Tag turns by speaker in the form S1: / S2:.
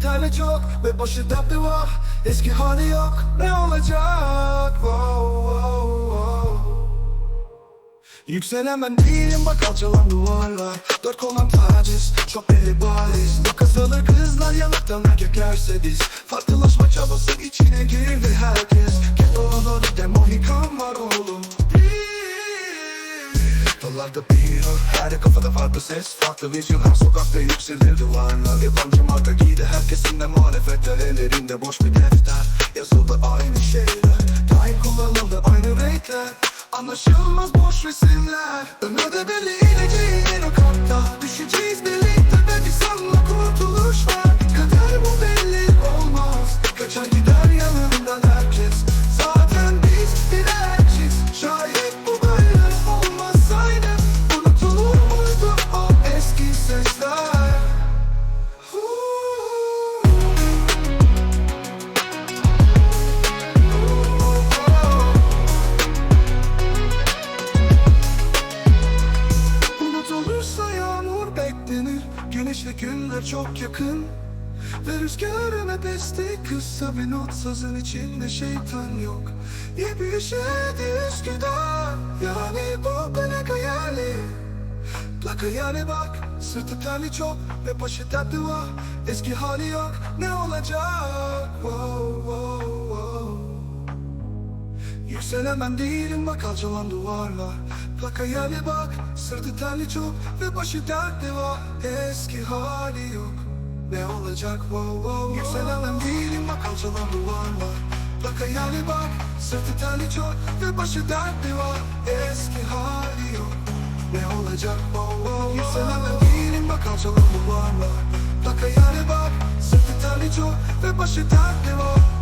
S1: terli çok ve başı dertli var Eski hali yok ne olacak? Wow, wow, wow. Yükselemem değilim bak alçalan duvarlar. Dört kolum taciz çok belli bariz. Kızılır kızlar yanaktan erkeklerse biz Farklılaşma çabası içine girdi herkes. Get olur demo hikam var oğlum. Dolarda bir Her kafada farklı ses Farklı vizyon. Sokakta yükselir duvarlar. Yabancı marka giydi herkesin de muhalefetler Ellerinde boş bir defter. Yazıldı aynı şeyler. Daim kullanıldı aynı renkler. Anlaşılmaz boş resimler. Ömürde belli ineceğin Günler çok yakın Ve rüzgar hep esti kısa bir not sazın içinde şeytan yok. Yepyeni şehirdi Üsküdar Yani bu plak hayali. Plak hayali bak Sırtı terli çok ve başı dertli var. Eski hali yok ne olacak? Wow, wow, wow. Yükselemem değilim bak alçalan duvarlar Plak hayali bak. Sırtı terli çok ve başı dertli var. Eski hali yok. Ne olacak? Wow wow Yükselemem değilim. Bak alçalan duvarlar Plak hayali bak. Sırtı terli çok ve başı dertli var. Eski hali yok. Ne olacak? Wow wow Yükselemem değilim. Bak alçalan duvarlar Plak hayali bak. Sırtı terli çok ve başı dertli var